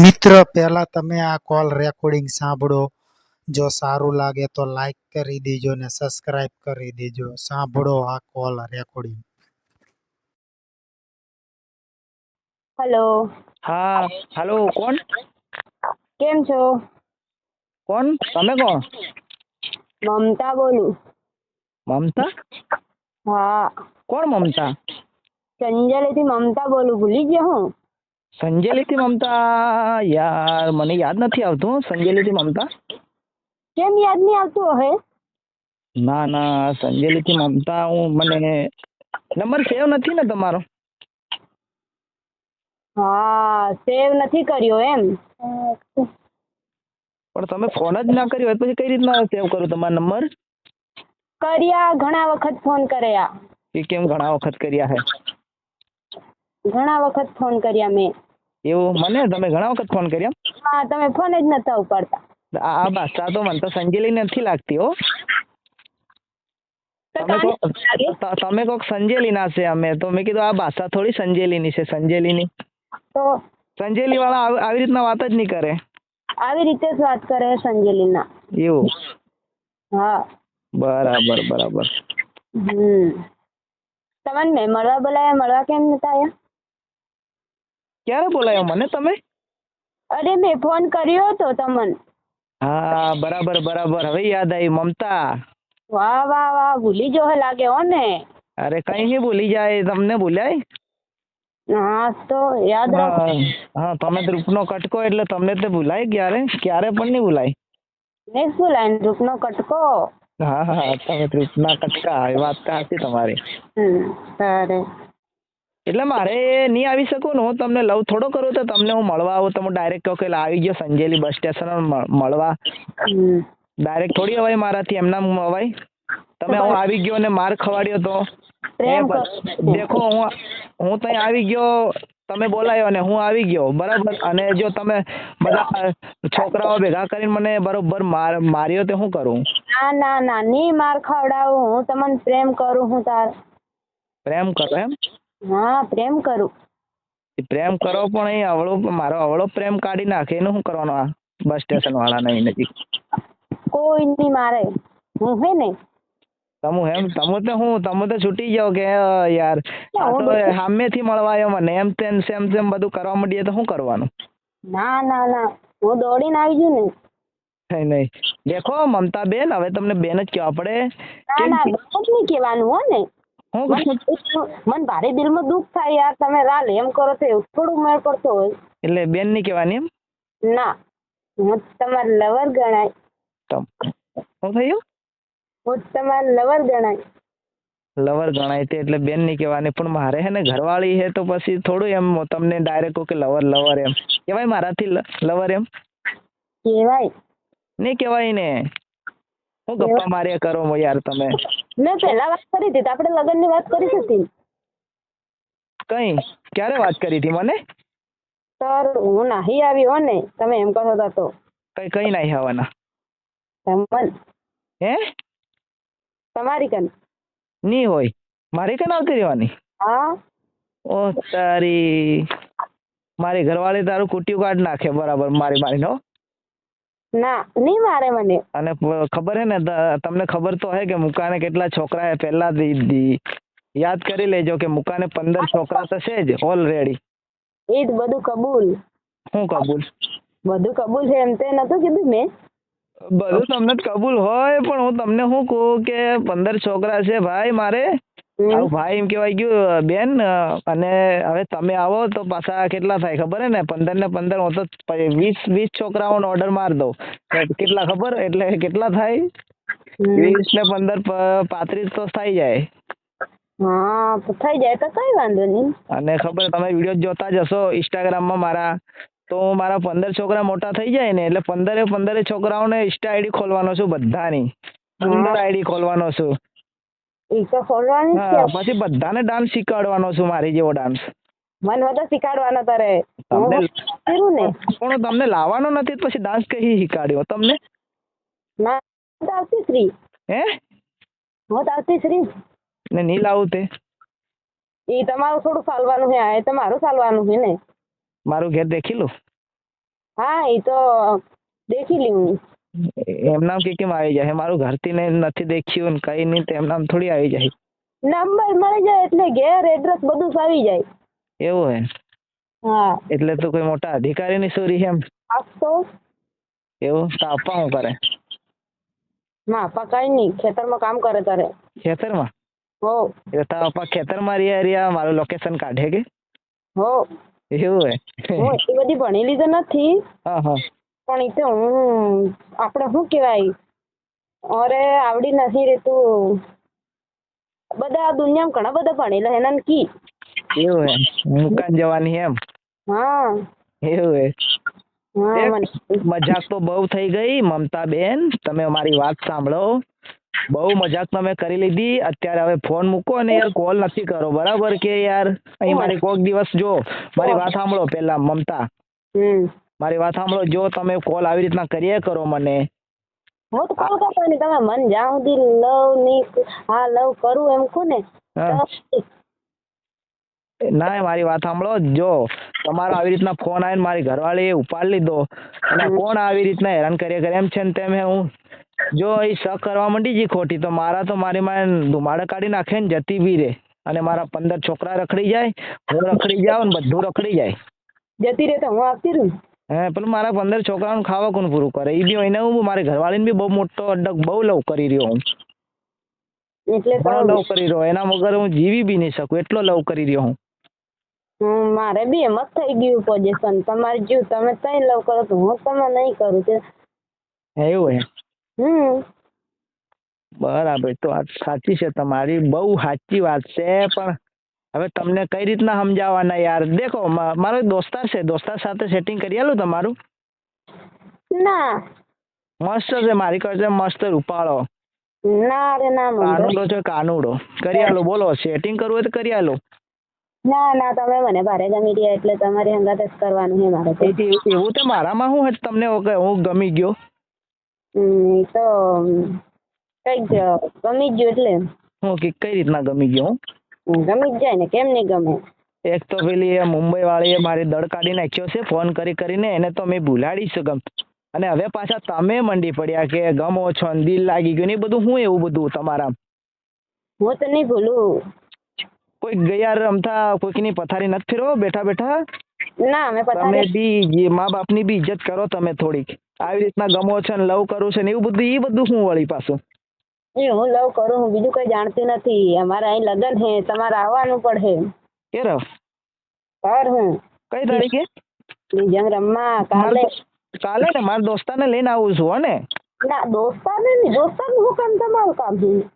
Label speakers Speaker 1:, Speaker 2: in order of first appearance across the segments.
Speaker 1: મિત્રો પહેલા તમે આ કોલ રેકોર્ડિંગ સાંભળો. જો સારું લાગે તો લાઈક કરી દેજો ને સબસ્ક્રાઇબ કરી દેજો. સાંભળો આ કોલ રેકોર્ડિંગ
Speaker 2: હેલો
Speaker 3: હા હેલો કોણ?
Speaker 2: કેમ છો?
Speaker 3: કોણ? તમે કોણ?
Speaker 2: મમતા બોલું.
Speaker 3: મમતા?
Speaker 2: હા.
Speaker 3: કોણ મમતા?
Speaker 2: સંજેલીથી મમતા બોલું. ભૂલી ગયો હું?
Speaker 3: સંજેલીથી મમતા યાર મને યાદ નથી આવતું. સંજય સંજેલીથી મમતા?
Speaker 2: કેમ યાદ નહીં આવતું હવે?
Speaker 3: ના ના સંજેલીથી મમતા હું મને નંબર સેવ નથી ને તમારો?
Speaker 2: હા સેવ નથી કર્યો એમ.
Speaker 3: પણ તમે ફોન જ ના કર્યો પછી કઈ રીતના સેવ કરું તમારો નંબર?
Speaker 2: કર્યા ઘણા વખત ફોન કર્યા.
Speaker 3: એ કેમ ઘણા વખત કર્યા છે
Speaker 2: ઘણા વખત ફોન કર્યા મેં.
Speaker 3: એવું મને? તમે ઘણા વખત ફોન કર્યા?
Speaker 2: હા તમે ફોન જ નતા ઉપાડતા.
Speaker 3: આ આ ભાષા તો મને તો સંજેલી નથી લાગતી હો.
Speaker 2: તો
Speaker 3: તમે
Speaker 2: કાને
Speaker 3: કહો
Speaker 2: લાગે?
Speaker 3: ત- તમે કોક સંજેલી ના છે અમે તો મેં કીધું આ ભાષા થોડી સંજેલીની છે સંજેલીની.
Speaker 2: તો
Speaker 3: સંજેલી વાળા આવી આવી રીતના વાત જ નહીં કરે.
Speaker 2: આવી રીતે જ વાત કરે સંજેલીના.
Speaker 3: એવું?
Speaker 2: હા.
Speaker 3: બરાબર બરાબર.
Speaker 2: હમ. તમને મેં મળવા બોલાયા મળવા કેમ નતા આવ્યા
Speaker 3: ક્યારે બોલાયો મને તમે?
Speaker 2: અરે મેં ફોન કર્યો હતો તમને.
Speaker 3: હા બરાબર બરાબર. હવે યાદ આવી મમતા.
Speaker 2: વાહ વાહ વાહ ભૂલી જો હે લાગે હો ને.
Speaker 3: અરે કઈ નહીં ભૂલી જાય. તમને ભૂલાય?
Speaker 2: હા તો યાદ રાખો
Speaker 3: હા હા તમે ધ્રુપનો કટકો એટલે તમને તે ભૂલાય ક્યારે? ક્યારે પણ નહીં ભૂલાય.
Speaker 2: નેક્સ્ટ બોલાય રૂપનો કટકો.
Speaker 3: હા હા તમે ધ્રુપના કટકા એ વાત તો સાચી તમારી.
Speaker 2: હમ સારે.
Speaker 3: એટલે મારે નહીં આવી શકું ને હું તમને લવ થોડો કરું તો તમને હું મળવા આવું. તમે ડાયરેક્ટ કહો કે આવી ગયો સંજેલી બસ સ્ટેશન મળવા. ડાયરેક્ટ થોડી અવાય મારાથી એમના અવાય. તમે હું આવી ગયો ને માર ખવાડ્યો તો. દેખો હું હું ત્યાં આવી ગયો તમે બોલાયો ને હું આવી ગયો બરાબર? અને જો તમે બધા છોકરાઓ ભેગા કરીને મને બરોબર માર માર્યો તો શું કરું?
Speaker 2: ના ના ના ની માર ખવડાવું. હું તમને પ્રેમ કરું હું તાર.
Speaker 3: પ્રેમ કરો એમ?
Speaker 2: હા પ્રેમ કરું.
Speaker 3: પ્રેમ કરો પણ એ અવળો મારો અવળો પ્રેમ કાઢી નાખે એનું શું કરવાનું આ બસ સ્ટેશન વાળા નહીં નજીક?
Speaker 2: કોઈ નહીં મારે. હું હે ને?
Speaker 3: તમે એમ તમે તો હું તમે તો છૂટી જાવ કે યાર આ તો સામેથી મળવા આવ્યો મને એમ તેમ સેમ તેમ બધું કરવા માંડીએ તો શું કરવાનું?
Speaker 2: ના ના ના હું દોડીને આવી ગયું ને.
Speaker 3: નહીં નહીં. દેખો મમતા બેન હવે તમને બેન જ કહેવા પડે.
Speaker 2: ના ના બહુ જ નહીં કહેવાનું હો ને. મને ભારે દિલમાં દુઃખ થાય યાર તમે રાલ એમ કરો તો એવું થોડું મેળ પડતો હોય.
Speaker 3: એટલે બેનની કહેવાની એમ?
Speaker 2: ના હું તમાર લવર ગણાય.
Speaker 3: તમ. શું થયું?
Speaker 2: હું તમાર લવર ગણાય.
Speaker 3: લવર ગણાય તે એટલે બેન નહીં કહેવાની પણ મારે હે ને ઘરવાળી હે તો પછી થોડું એમ તમને ડાયરેક્ટ કહું કે લવર લવર એમ. કહેવાય મારાથી લવર એમ?
Speaker 2: કહેવાય.
Speaker 3: નહીં કહેવાય ને. હું ગપ્પા માર્યા કરો યાર તમે.
Speaker 2: મેં પહેલા વાત કરી હતી તો આપણે લગ્નની વાત કરી હતી
Speaker 3: કઈ ક્યારે વાત કરી હતી મને?
Speaker 2: સર હું નાહી આવી હો ને તમે એમ કહો હતા તો.
Speaker 3: કઈ કઈ નહીં આવવાના.
Speaker 2: તમન
Speaker 3: હે?
Speaker 2: તમારી કન.
Speaker 3: નહીં હોય. મારી કન આવતી રહેવાની?
Speaker 2: હા.
Speaker 3: ઓ તારી. મારી ઘરવાળી તારું કુટ્યું કાઢ નાખે બરાબર મારી મારીને
Speaker 2: ના નહીં મારે મને.
Speaker 3: અને ખબર હે ને તમને ખબર તો હે કે મુકાને કેટલા છોકરા હે પહેલા દી- દી- યાદ કરી લેજો કે મુકાને પંદર છોકરા તો છે જ ઓલરેડી
Speaker 2: એ જ બધું કબૂલ.
Speaker 3: હું કબૂલ?
Speaker 2: બધું કબૂલ છે એમ તે નતું કીધું મેં.
Speaker 3: બધું તમને કબૂલ હોય પણ હું તમને શું કહું કે પંદર છોકરા છે ભાઈ મારે. આવું ભાઈ એમ કહેવાય ગયું બેન અને હવે તમે આવો તો પાછા કેટલા થાય ખબર હે ને? પંદર ને પંદર હું તો વીસ વીસ છોકરાઓનો ઓર્ડર માર દઉં. કેટલા ખબર? એટલે કેટલા થાય? વીસ ને પંદર પાંત્રીસ તો થઈ જાય.
Speaker 2: હા થઈ જાય તો કઈ વાંધો નહીં.
Speaker 3: અને ખબર તમે વીડિયો જોતા જ હશો ઇન્સ્ટાગ્રામમાં મારા. તો મારા પંદર છોકરા મોટા થઈ જાય ને એટલે પંદરે પંદરે છોકરાઓને ઇન્સ્ટા આઈડી ખોલવાનો છું બધાની. સુંદર આઈડી ખોલવાનો છું.
Speaker 2: એ તો
Speaker 3: ફોડવાની
Speaker 2: છે.
Speaker 3: પછી બધાને ડાન્સ શીખવાડવાનો છું મારી જેવો ડાન્સ
Speaker 2: મને હતો શીખવાડવાનો તારે.
Speaker 3: તમને
Speaker 2: કર્યું ને?
Speaker 3: પણ તમને લાવવાનો નથી પછી ડાન્સ કઈ શીખવાડ્યો? તમને?
Speaker 2: ના આવતી શ્રી
Speaker 3: હે?
Speaker 2: હું તો આવતી શ્રી
Speaker 3: ને નહીં લાવું તે?
Speaker 2: એ તમારું થોડું ચાલવાનું છે એ તમારું ચાલવાનું છે ને.
Speaker 3: મારું ઘેર દેખી લો.
Speaker 2: હા એ તો દેખી લી હું
Speaker 3: એમ નામ કે કેમ આવી જાય? મારું ઘરથી ને નથી દેખ્યું ને કઈ નહીં તો એમ નામ થોડી આવી જાય.
Speaker 2: નંબર મળી જાય એટલે ઘેર એડ્રેસ બધું આવી જાય.
Speaker 3: એવું હે
Speaker 2: હા.
Speaker 3: એટલે તો કોઈ મોટા અધિકારીની સોરી એમ?
Speaker 2: આજ
Speaker 3: એવું? તો આપવા હું કરે
Speaker 2: ના આપા કઈ નહીં. ખેતરમાં કામ કરે તારે.
Speaker 3: ખેતરમાં?
Speaker 2: હો.
Speaker 3: એટલે તારા પપ્પા ખેતરમાં રહ્યા રહ્યા મારું લોકેશન કાઢે કે?
Speaker 2: હો.
Speaker 3: એવું હે
Speaker 2: હું એટલી બધી ભણેલી તો નથી.
Speaker 3: હા હા.
Speaker 2: પણ એ તો હું આપણે શું કહેવાય અરે આવડી નથી રહેતું બધા દુનિયામાં ઘણા બધા ભણેલા એના કી?
Speaker 3: એવું હે? મુકાન જવાની એમ?
Speaker 2: હા.
Speaker 3: એવું હે? મજાક તો બહુ થઈ ગઈ મમતા બેન તમે મારી વાત સાંભળો. બહુ મજાક તમે કરી લીધી. અત્યારે હવે ફોન મૂકો અને યાર કોલ નથી કરો. બરાબર કે યાર? અહીં મારી કોક દિવસ જો. મારી વાત સાંભળો પેલા મમતા.
Speaker 2: હમ.
Speaker 3: મારી વાત સાંભળો જો તમે કોલ આવી રીતના કરીએ કરો મને.
Speaker 2: હું તો કોલ કરતો નહીં તમે મન જ્યાં સુધી લવની હા લવ કરું એમ કહો ને
Speaker 3: ના મારી વાત સાંભળો જો તમારો આવી રીતના ફોન આવીને મારી ઘરવાળીએ ઉપાડી લીધો અને કોણ આવી રીતના હેરાન કર્યા કરે એમ છે ને તેમ હું જો એ શક કરવા માંડી જી ખોટી તો મારા તો મારી માં ધુમાડા કાઢી નાખે ને જતી બી રે અને મારા પંદર છોકરા રખડી જાય હું રખડી જાઉં ને બધું રખડી જાય.
Speaker 2: જતી રહે તો હું આપતી રહું
Speaker 3: હે પણ મારા પંદર છોકરાઓને ખાવા કોણ પૂરું કરે? એ બી એને હું મારી ઘરવાળીને બી બહુ મોટો અડક બહુ લવ કરી રહ્યો હું.
Speaker 2: એટલે
Speaker 3: બહુ લવ કરી રહ્યો એના વગર હું જીવી બી નહીં શકું એટલો લવ કરી રહ્યો હું.
Speaker 2: મારે બી એમ જ થઈ ગયું પોઝિશન તમારે જીવ તમે તઈ લવ કરો તો હું તમે નહીં કરું તે.
Speaker 3: એવું હે
Speaker 2: હમ.
Speaker 3: બરાબર તો વાત સાચી છે તમારી બહુ સાચી વાત છે પણ હવે તમને કઈ રીતના સમજાવવાના યાર? દેખો મારો એક દોસ્તાર છે. દોસ્તાર સાથે સેટિંગ કરી આલું તમારું?
Speaker 2: ના.
Speaker 3: મસ્ત છે મારી કરશે મસ્ત રૂપાળો.
Speaker 2: ના રે ના
Speaker 3: કાનુડો છે કાનુડો. કરી આલો બોલો. સેટિંગ કરવું હોય તો કરી આલો.
Speaker 2: ના ના તમે મને ભારે ગમી ગયા એટલે તમારી હંગાત જ કરવાનું છે મારે
Speaker 3: એવું તો મારામાં શું હે તમને હું ગમી ગયો?
Speaker 2: તો કંઈક ગમી ગયો એટલે.
Speaker 3: હું કે કઈ રીતના ગમી ગયો? હું
Speaker 2: ગમી જ જાય ને કેમ નહીં ગમે?
Speaker 3: એક તો પેલી એ મુંબઈ વાળીએ મારી દડ કાઢી નાખ્યો છે ફોન કરી કરીને એને તો મેં ભૂલાડી છું ગમ. અને હવે પાછા તમે મંડી પડ્યા કે ગમો છો ને દિલ લાગી ગયું ને એ બધું હું એવું બધું તમારા
Speaker 2: હું તો નહીં ભૂલું.
Speaker 3: કોઈ ગયા રમતા કોઈકની પથારી નથી ફેરવો બેઠા બેઠા?
Speaker 2: ના અમે
Speaker 3: તમે બી મા બાપની બી ઇજ્જત કરો તમે થોડીક. આવી રીતના ગમો છો ને લવ કરું છે ને એવું બધું એ બધું હું વળી પાછું?
Speaker 2: એ હું લવ કરું હું બીજું કઈ જાણતી નથી. અમારે અહીં લગ્ન છે તમારે આવવાનું પડશે.
Speaker 3: કે
Speaker 2: કર હું.
Speaker 3: કઈ તારીખે?
Speaker 2: બીજંગ રમવા કાલે.
Speaker 3: કાલે ને મારા દોસ્તાને લઈને આવું છું હો ને.
Speaker 2: ના દોસ્તાને નહીં દોસ્તાને હું કામ તમારું કામ છે?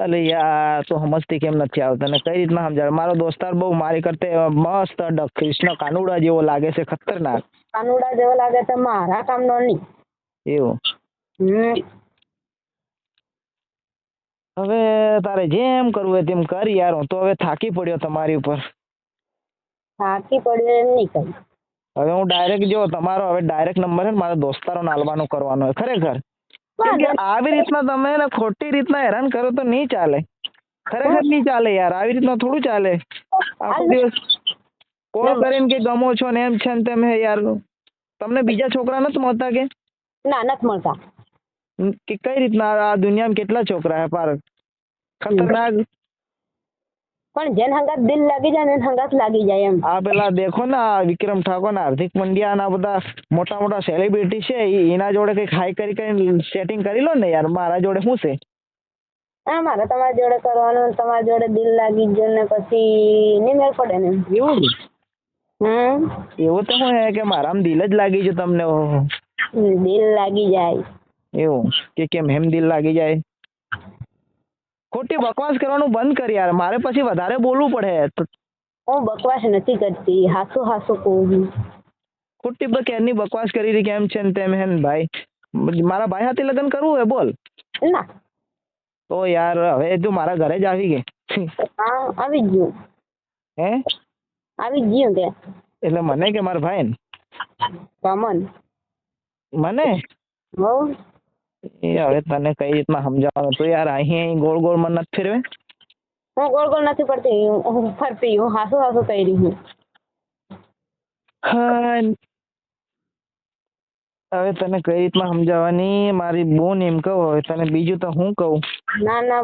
Speaker 3: અરે યાર તો સમજતી કેમ નથી આવતા? ને કઈ રીતના સમજાવે મારો દોસ્તાર બહુ મારી કરતે મસ્ત અડક કૃષ્ણ કાનુડા જેવો લાગે છે ખતરનાક.
Speaker 2: કાનુડા જેવો લાગે તો મારા કામનો નહીં.
Speaker 3: એવું?
Speaker 2: હમ.
Speaker 3: હવે તારે જેમ કરવું હોય તેમ કર યાર હું તો હવે થાકી પડ્યો તમારી ઉપર.
Speaker 2: થાકી પડ્યો એમ નહીં કઈ
Speaker 3: હવે હું ડાયરેક્ટ જો તમારો હવે ડાયરેક્ટ નંબર છે મારા દોસ્તારો નાલવાનો કરવાનો હોય ખરેખર. આવી રીતના તમે ને ખોટી રીતના હેરાન કરો તો નહીં ચાલે. ખરેખર નહીં ચાલે યાર આવી રીતના થોડું ચાલે. આખો દિવસ કોલ કરીને કે ગમો છો ને એમ છે ને તેમ હે યાર. તમને બીજા છોકરા નથી મળતા કે?
Speaker 2: ના નથી મળતા.
Speaker 3: કે કઈ રીતના આ દુનિયામાં કેટલા છોકરા હે પાર ખતરનાક.
Speaker 2: પણ જેન હંગાત દિલ લાગી જાય ને એને હંગાત લાગી જાય એમ.
Speaker 3: આ પેલા દેખો ને આ વિક્રમ ઠાકોર ને હાર્દિક પંડ્યા ના બધા મોટા મોટા સેલિબ્રિટી છે એના જોડે કંઈક હાઈ કરી કરીને સેટિંગ કરી લો ને યાર મારા જોડે શું છે?
Speaker 2: હા મારે તમારી જોડે કરવાનું તમારી જોડે દિલ લાગી ગયું ને પછી નહીં મેળ પડે ને.
Speaker 3: એવું
Speaker 2: હમ.
Speaker 3: એવું તો હું કે મારામાં દિલ જ લાગી છે તમને.
Speaker 2: દિલ લાગી જાય.
Speaker 3: એવું. કે કેમ હેમ દિલ લાગી જાય? ખોટી બકવાસ કરવાનું બંધ કર યાર. મારે પછી વધારે બોલવું પડે.
Speaker 2: હું બકવાસ નથી કરતી. હાસુ હાસુ કહું છું
Speaker 3: ખોટી બ- ક્યારની બકવાસ કરી રહી? કેમ છે ને તેમ? હે ને ભાઈ. મારા ભાઈ સાથે લગ્ન કરવું હે બોલ.
Speaker 2: ના.
Speaker 3: તો યાર હવે તું મારા ઘરે જ આવી ગઈ.
Speaker 2: હા આવી ગયું.
Speaker 3: હે?
Speaker 2: આવી ગયું કે?
Speaker 3: એટલે મને કે મારા ભાઈ
Speaker 2: કમન
Speaker 3: મને?
Speaker 2: હો
Speaker 3: એ હવે તને કઈ રીતના સમજાવવાનું તો યાર અહીં અહીં ગોળ ગોળમાં નથી ફેરવે?
Speaker 2: હું ગોળ ગોળ નથી પડતી હું ફરતી હું હાસુ હાસુ કહી રહી છું
Speaker 3: હવે તને કઈ રીતના સમજાવવાની? મારી બોન એમ કહો હવે તને બીજું તો હું કહું?
Speaker 2: ના ના